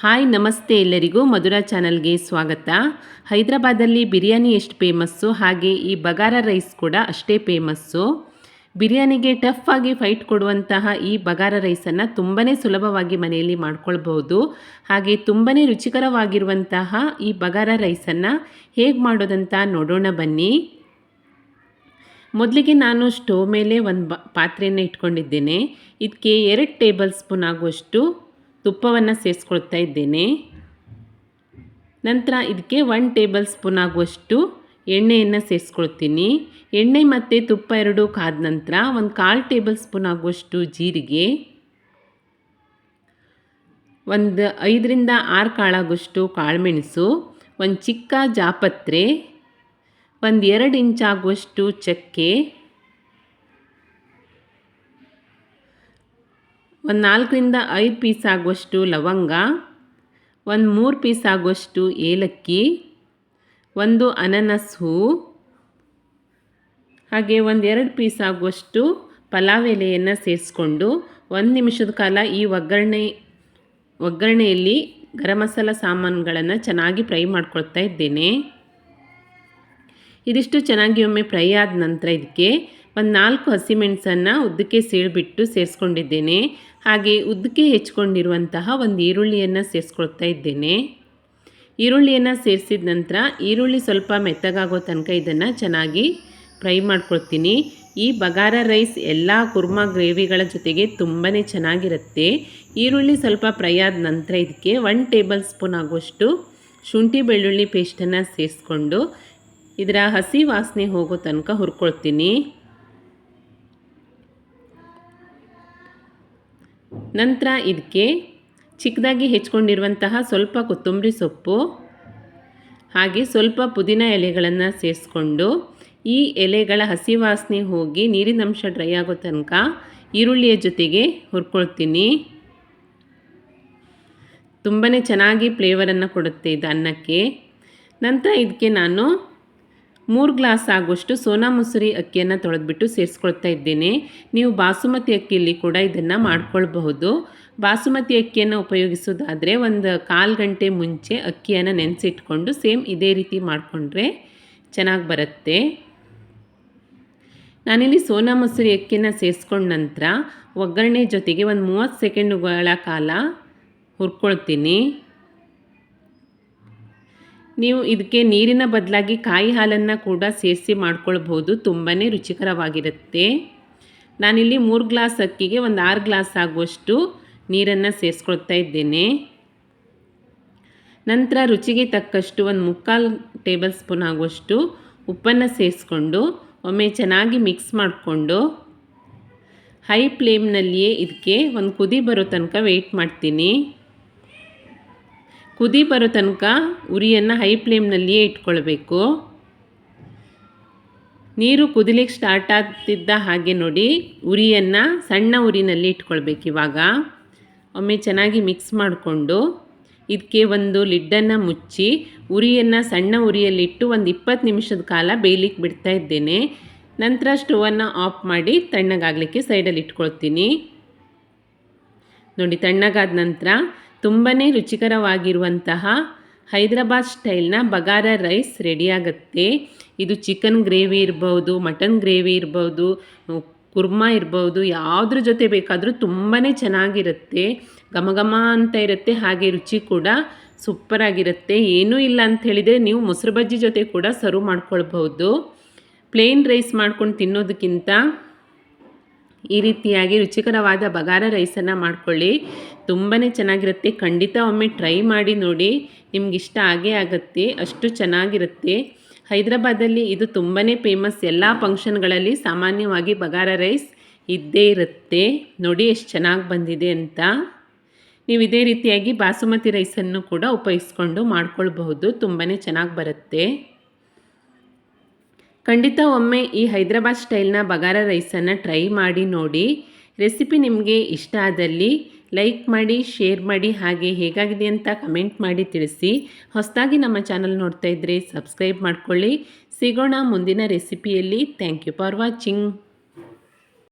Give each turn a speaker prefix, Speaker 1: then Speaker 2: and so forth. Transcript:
Speaker 1: Hi, ನಮಸ್ತೆ ಎಲ್ಲರಿಗೂ ಮಧುರಾ ಚಾನಲ್ಗೆ ಸ್ವಾಗತ. ಹೈದರಾಬಾದಲ್ಲಿ ಬಿರಿಯಾನಿ ಎಷ್ಟು ಫೇಮಸ್ಸು? ಹಾಗೆ ಈ ಬಗಾರ ರೈಸ್ ಕೂಡ ಅಷ್ಟೇ ಫೇಮಸ್ಸು. ಬಿರಿಯಾನಿಗೆ ಟಫ್ ಆಗಿ ಫೈಟ್ ಕೊಡುವಂತಹ ಈ ಬಗಾರ ರೈಸನ್ನು ತುಂಬಾ ಸುಲಭವಾಗಿ ಮನೆಯಲ್ಲಿ ಮಾಡ್ಕೊಳ್ಬಹುದು. ಹಾಗೆ ತುಂಬಾ ರುಚಿಕರವಾಗಿರುವಂತಹ ಈ ಬಗಾರ ರೈಸನ್ನು ಹೇಗೆ ಮಾಡೋದಂತ ನೋಡೋಣ ಬನ್ನಿ. ಮೊದಲಿಗೆ ನಾನು ಸ್ಟೋವ್ ಮೇಲೆ ಒಂದು ಬ, ಪಾತ್ರೆಯನ್ನು ಇಟ್ಕೊಂಡಿದ್ದೇನೆ. ಇದಕ್ಕೆ ಎರಡು ಟೇಬಲ್ ಸ್ಪೂನ್ ಆಗುವಷ್ಟು ತುಪ್ಪವನ್ನು ಸೇರಿಸ್ಕೊಳ್ತಾ ಇದ್ದೇನೆ. ನಂತರ ಇದಕ್ಕೆ ಒನ್ ಟೇಬಲ್ ಸ್ಪೂನ್ ಆಗುವಷ್ಟು ಎಣ್ಣೆಯನ್ನು ಸೇರಿಸ್ಕೊಳ್ತೀನಿ. ಎಣ್ಣೆ ಮತ್ತು ತುಪ್ಪ ಎರಡು ಕಾದ ನಂತರ ಒಂದು ಕಾಲು ಟೇಬಲ್ ಸ್ಪೂನ್ ಆಗುವಷ್ಟು ಜೀರಿಗೆ. ಒಂದು ಐದರಿಂದ ಆರು ಕಾಳಾಗುವಷ್ಟು ಕಾಳುಮೆಣಸು, ಒಂದು ಚಿಕ್ಕ ಜಾಪತ್ರೆ, ಒಂದು ಎರಡು ಇಂಚಾಗುವಷ್ಟು ಚಕ್ಕೆ ಒಂದು ನಾಲ್ಕರಿಂದ ಐದು ಪೀಸ್ ಆಗುವಷ್ಟು ಲವಂಗ, ಒಂದು ಮೂರು ಪೀಸ್ ಆಗುವಷ್ಟು ಏಲಕ್ಕಿ, ಒಂದು ಅನನಸ್ ಹೂ, ಹಾಗೆ ಒಂದು ಎರಡು ಪೀಸ್ ಆಗುವಷ್ಟು ಪಲಾವ್ ಎಲೆಯನ್ನು ಸೇರಿಸ್ಕೊಂಡು ಒಂದು ನಿಮಿಷದ ಕಾಲ ಈ ಒಗ್ಗರಣೆ, ಒಗ್ಗರಣೆಯಲ್ಲಿ ಗರಂ ಮಸಾಲ ಸಾಮಾನುಗಳನ್ನು ಚೆನ್ನಾಗಿ ಫ್ರೈ ಮಾಡ್ಕೊಳ್ತಾ ಇದ್ದೇನೆ. ಇದಿಷ್ಟು ಚೆನ್ನಾಗಿ ಒಮ್ಮೆ ಫ್ರೈ ಆದ ನಂತರ ಇದಕ್ಕೆ ಒಂದು ನಾಲ್ಕು ಹಸಿಮೆಣಸನ್ನು ಉದ್ದಕ್ಕೆ ಸೀಳ್ಬಿಟ್ಟು ಸೇರಿಸ್ಕೊಂಡಿದ್ದೇನೆ. ಹಾಗೆ ಉದ್ದಕ್ಕೆ ಹೆಚ್ಕೊಂಡಿರುವಂತಹ ಒಂದು ಈರುಳ್ಳಿಯನ್ನು ಸೇರಿಸ್ಕೊಳ್ತಾ ಇದ್ದೇನೆ. ಈರುಳ್ಳಿಯನ್ನು ಸೇರಿಸಿದ ನಂತರ ಈರುಳ್ಳಿ ಸ್ವಲ್ಪ ಮೆತ್ತಗಾಗೋ ತನಕ ಇದನ್ನು ಚೆನ್ನಾಗಿ ಫ್ರೈ ಮಾಡ್ಕೊಳ್ತೀನಿ. ಈ ಬಗಾರ ರೈಸ್ ಎಲ್ಲ ಕುರ್ಮಾ ಗ್ರೇವಿಗಳ ಜೊತೆಗೆ ತುಂಬಾ ಚೆನ್ನಾಗಿರುತ್ತೆ. ಈರುಳ್ಳಿ ಸ್ವಲ್ಪ ಫ್ರೈ ಆದ ನಂತರ ಇದಕ್ಕೆ ಒನ್ ಟೇಬಲ್ ಸ್ಪೂನ್ ಆಗುವಷ್ಟು ಶುಂಠಿ ಬೆಳ್ಳುಳ್ಳಿ ಪೇಸ್ಟನ್ನು ಸೇರಿಸ್ಕೊಂಡು ಇದರ ಹಸಿ ವಾಸನೆ ಹೋಗೋ ತನಕ ಹುರ್ಕೊಳ್ತೀನಿ. ನಂತರ ಇದಕ್ಕೆ ಚಿಕ್ಕದಾಗಿ ಹೆಚ್ಕೊಂಡಿರುವಂತಹ ಸ್ವಲ್ಪ ಕೊತ್ತಂಬರಿ ಸೊಪ್ಪು, ಹಾಗೆ ಸ್ವಲ್ಪ ಪುದೀನ ಎಲೆಗಳನ್ನು ಸೇರಿಸ್ಕೊಂಡು ಈ ಎಲೆಗಳ ಹಸಿ ವಾಸನೆ ಹೋಗಿ ನೀರಿನ ಅಂಶ ಡ್ರೈ ಆಗೋ ತನಕ ಈರುಳ್ಳಿಯ ಜೊತೆಗೆ ಹುರ್ಕೊಳ್ತೀನಿ. ತುಂಬಾ ಚೆನ್ನಾಗಿ ಫ್ಲೇವರನ್ನು ಕೊಡುತ್ತೆ ಇದು ಅನ್ನಕ್ಕೆ. ನಂತರ ಇದಕ್ಕೆ ನಾನು ಮೂರು ಗ್ಲಾಸ್ ಆಗುವಷ್ಟು ಸೋನಾ ಮುಸುರಿ ಅಕ್ಕಿಯನ್ನು ತೊಳೆದ್ಬಿಟ್ಟು ಸೇರಿಸ್ಕೊಳ್ತಾ ಇದ್ದೇನೆ. ನೀವು ಬಾಸುಮತಿ ಅಕ್ಕಿಯಲ್ಲಿ ಕೂಡ ಇದನ್ನು ಮಾಡ್ಕೊಳ್ಬಹುದು. ಬಾಸುಮತಿ ಅಕ್ಕಿಯನ್ನು ಉಪಯೋಗಿಸೋದಾದರೆ ಒಂದು ಕಾಲು ಗಂಟೆ ಮುಂಚೆ ಅಕ್ಕಿಯನ್ನು ನೆನೆಸಿಟ್ಕೊಂಡು ಸೇಮ್ ಇದೇ ರೀತಿ ಮಾಡಿಕೊಂಡ್ರೆ ಚೆನ್ನಾಗಿ ಬರುತ್ತೆ. ನಾನಿಲ್ಲಿ ಸೋನಾ ಮಸೂರಿ ಅಕ್ಕಿಯನ್ನು ಸೇರಿಸ್ಕೊಂಡ ನಂತರ ಒಗ್ಗರಣೆ ಜೊತೆಗೆ ಒಂದು ಮೂವತ್ತು ಸೆಕೆಂಡುಗಳ ಕಾಲ ಹುರ್ಕೊಳ್ತೀನಿ. ನೀವು ಇದಕ್ಕೆ ನೀರಿನ ಬದಲಾಗಿ ಕಾಯಿ ಹಾಲನ್ನು ಕೂಡ ಸೇರಿಸಿ ಮಾಡ್ಕೊಳ್ಬೋದು ತುಂಬಾ ರುಚಿಕರವಾಗಿರುತ್ತೆ. ನಾನಿಲ್ಲಿ ಮೂರು ಗ್ಲಾಸ್ ಅಕ್ಕಿಗೆ ಒಂದು ಆರು ಗ್ಲಾಸ್ ಆಗುವಷ್ಟು ನೀರನ್ನು ಸೇರಿಸ್ಕೊಳ್ತಾ ಇದ್ದೇನೆ. ನಂತರ ರುಚಿಗೆ ತಕ್ಕಷ್ಟು ಒಂದು ಮುಕ್ಕಾಲು ಟೇಬಲ್ ಸ್ಪೂನ್ ಆಗುವಷ್ಟು ಉಪ್ಪನ್ನು ಸೇರಿಸ್ಕೊಂಡು ಒಮ್ಮೆ ಚೆನ್ನಾಗಿ ಮಿಕ್ಸ್ ಮಾಡಿಕೊಂಡು ಹೈ ಫ್ಲೇಮ್ನಲ್ಲಿಯೇ ಇದಕ್ಕೆ ಒಂದು ಕುದಿ ಬರೋ ತನಕ ವೆಯ್ಟ್ ಮಾಡ್ತೀನಿ. ಕುದಿ ಬರೋ ತನಕ ಉರಿಯನ್ನು ಹೈ ಫ್ಲೇಮ್ನಲ್ಲಿಯೇ ಇಟ್ಕೊಳ್ಬೇಕು. ನೀರು ಕುದಿಲಿಕ್ಕೆ ಸ್ಟಾರ್ಟ್ ಆಗ್ತಿದ್ದ ಹಾಗೆ ನೋಡಿ ಉರಿಯನ್ನು ಸಣ್ಣ ಉರಿನಲ್ಲಿ ಇಟ್ಕೊಳ್ಬೇಕು ಇವಾಗ. ಒಮ್ಮೆ ಚೆನ್ನಾಗಿ ಮಿಕ್ಸ್ ಮಾಡಿಕೊಂಡು ಇದಕ್ಕೆ ಒಂದು ಲಿಡ್ಡನ್ನು ಮುಚ್ಚಿ ಉರಿಯನ್ನು ಸಣ್ಣ ಉರಿಯಲ್ಲಿಟ್ಟು ಒಂದು ಇಪ್ಪತ್ತು ನಿಮಿಷದ ಕಾಲ ಬೇಯಲಿಕ್ಕೆ ಬಿಡ್ತಾ ಇದ್ದೇನೆ. ನಂತರ ಸ್ಟೋವನ್ನು ಆಫ್ ಮಾಡಿ ತಣ್ಣಗಾಗಲಿಕ್ಕೆ ಸೈಡಲ್ಲಿ ಇಟ್ಕೊಳ್ತೀನಿ. ನೋಡಿ ತಣ್ಣಗಾದ ನಂತರ ತುಂಬಾ ರುಚಿಕರವಾಗಿರುವಂತಹ ಹೈದರಾಬಾದ್ ಸ್ಟೈಲ್ನ ಬಗಾರ ರೈಸ್ ರೆಡಿಯಾಗುತ್ತೆ. ಇದು ಚಿಕನ್ ಗ್ರೇವಿ ಇರ್ಬೋದು, ಮಟನ್ ಗ್ರೇವಿ ಇರ್ಬೋದು, ಕುರ್ಮಾ ಇರ್ಬೋದು, ಯಾವುದ್ರ ಜೊತೆ ಬೇಕಾದರೂ ತುಂಬಾ ಚೆನ್ನಾಗಿರುತ್ತೆ. ಘಮ ಘಮ ಅಂತ ಇರುತ್ತೆ, ಹಾಗೆ ರುಚಿ ಕೂಡ ಸೂಪರಾಗಿರುತ್ತೆ. ಏನೂ ಇಲ್ಲ ಅಂತ ಹೇಳಿದರೆ ನೀವು ಮೊಸರು ಬಜ್ಜಿ ಜೊತೆ ಕೂಡ ಸರ್ವ್ ಮಾಡ್ಕೊಳ್ಬಹುದು. ಪ್ಲೇನ್ ರೈಸ್ ಮಾಡ್ಕೊಂಡು ತಿನ್ನೋದಕ್ಕಿಂತ ಈ ರೀತಿಯಾಗಿ ರುಚಿಕರವಾದ ಬಗಾರ ರೈಸನ್ನು ಮಾಡ್ಕೊಳ್ಳಿ. ತುಂಬಾ ಚೆನ್ನಾಗಿರುತ್ತೆ. ಖಂಡಿತ ಒಮ್ಮೆ ಟ್ರೈ ಮಾಡಿ ನೋಡಿ. ನಿಮ್ಗೆ ಇಷ್ಟ ಆಗೇ ಆಗುತ್ತೆ. ಅಷ್ಟು ಚೆನ್ನಾಗಿರುತ್ತೆ. ಹೈದರಾಬಾದಲ್ಲಿ ಇದು ತುಂಬಾ ಫೇಮಸ್. ಎಲ್ಲ ಫಂಕ್ಷನ್ಗಳಲ್ಲಿ ಸಾಮಾನ್ಯವಾಗಿ ಬಗಾರ ರೈಸ್ ಇದ್ದೇ ಇರುತ್ತೆ. ನೋಡಿ ಎಷ್ಟು ಚೆನ್ನಾಗಿ ಬಂದಿದೆ ಅಂತ. ನೀವು ಇದೇ ರೀತಿಯಾಗಿ ಬಾಸುಮತಿ ರೈಸನ್ನು ಕೂಡ ಉಪಯೋಗಿಸ್ಕೊಂಡು ಮಾಡ್ಕೊಳ್ಬಹುದು. ತುಂಬಾ ಚೆನ್ನಾಗಿ ಬರುತ್ತೆ. ಖಂಡಿತ ಒಮ್ಮೆ ಈ ಹೈದರಾಬಾದ್ ಸ್ಟೈಲ್ನ ಬಗಾರ ರೈಸನ್ನು ಟ್ರೈ ಮಾಡಿ ನೋಡಿ. ರೆಸಿಪಿ ನಿಮಗೆ ಇಷ್ಟ ಆದಲ್ಲಿ ಲೈಕ್ ಮಾಡಿ, ಶೇರ್ ಮಾಡಿ, ಹಾಗೆ ಹೇಗಾಗಿದೆ ಅಂತ ಕಮೆಂಟ್ ಮಾಡಿ ತಿಳಿಸಿ. ಹೊಸದಾಗಿ ನಮ್ಮ ಚಾನಲ್ ನೋಡ್ತಾ ಇದ್ದರೆ ಸಬ್ಸ್ಕ್ರೈಬ್ ಮಾಡ್ಕೊಳ್ಳಿ. ಸಿಗೋಣ ಮುಂದಿನ ರೆಸಿಪಿಯಲ್ಲಿ. Thank you for watching.